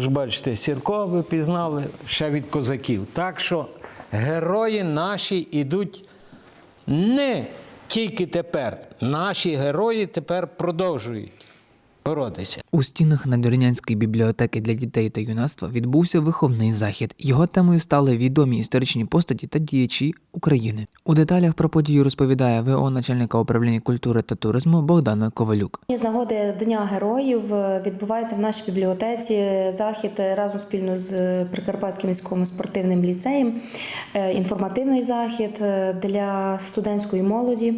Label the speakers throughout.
Speaker 1: Ж бачите, Сірко ви пізнали ще від козаків. Так що герої наші йдуть не тільки тепер. Наші герої тепер продовжують боротися.
Speaker 2: У стінах Надвірнянської бібліотеки для дітей та юнацтва відбувся виховний захід. Його темою стали відомі історичні постаті та діячі України. У деталях про подію розповідає ВО начальника управління культури та туризму Богдана Ковалюк.
Speaker 3: З нагоди Дня героїв е, відбувається в нашій бібліотеці захід разом спільно з Прикарпатським міським спортивним ліцеєм. е, Інформативний захід е, для студентської молоді.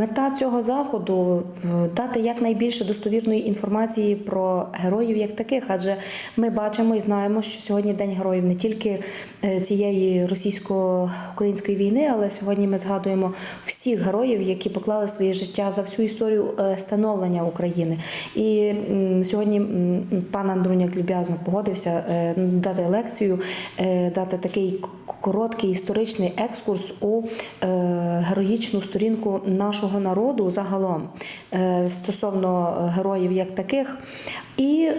Speaker 3: Мета цього заходу е, дати якнайбільше достовірної інформації про героїв як таких, адже ми бачимо і знаємо, що сьогодні День героїв не тільки е, цієї російсько-української війни, але сьогодні ми згадуємо всіх героїв, які поклали своє життя за всю історію е, становлення України. І сьогодні пан Андруняк люб'язно погодився дати лекцію, дати такий короткий історичний екскурс у героїчну сторінку нашого народу загалом е, стосовно героїв як таких. І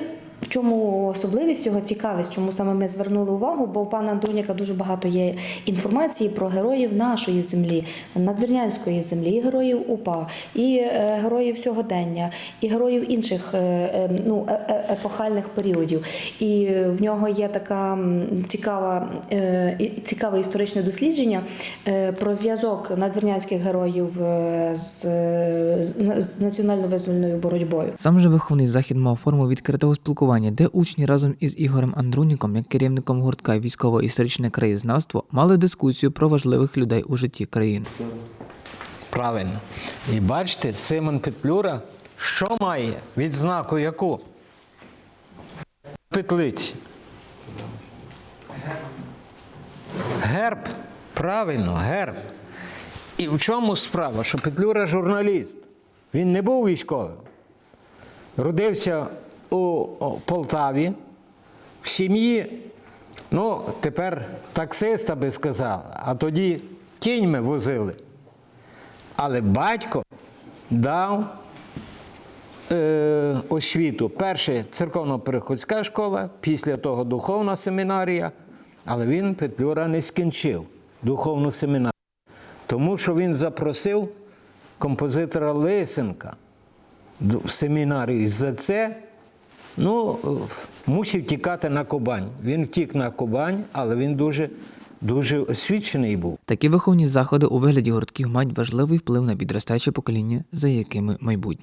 Speaker 3: чому особливість цього цікавість, чому саме ми звернули увагу? Бо у пана Андруняка дуже багато є інформації про героїв нашої землі, надвірнянської землі, і героїв УПА, і е, героїв сьогодення, і героїв інших е, е, ну, епохальних періодів. І в нього є така цікава, цікаве історичне дослідження про зв'язок надвірнянських героїв з, з, з національно-визвольною боротьбою.
Speaker 2: Сам же виховний захід мав форму відкритого спілкування, де учні разом із Ігорем Андруніком, як керівником гуртка військово-історичне краєзнавство, мали дискусію про важливих людей у житті країни.
Speaker 1: Правильно. І бачите, Симон Петлюра що має? Відзнаку яку? Петлиці. Герб. Правильно, герб. І в чому справа? Що Петлюра журналіст. Він не був військовим. Родився у Полтаві, в сім'ї, ну, тепер таксиста би сказали, а тоді кіньми возили. Але батько дав е, освіту. Перше церковно-переходська школа, після того духовна семінарія, але він Петлюра не скінчив духовну семінарію, тому що він запросив композитора Лисенка в семінарію. За це ну, мусив тікати на Кубань. Він втік на Кубань, але він дуже, дуже освічений був.
Speaker 2: Такі виховні заходи у вигляді гуртків мають важливий вплив на підростаюче покоління, за якими майбутнє.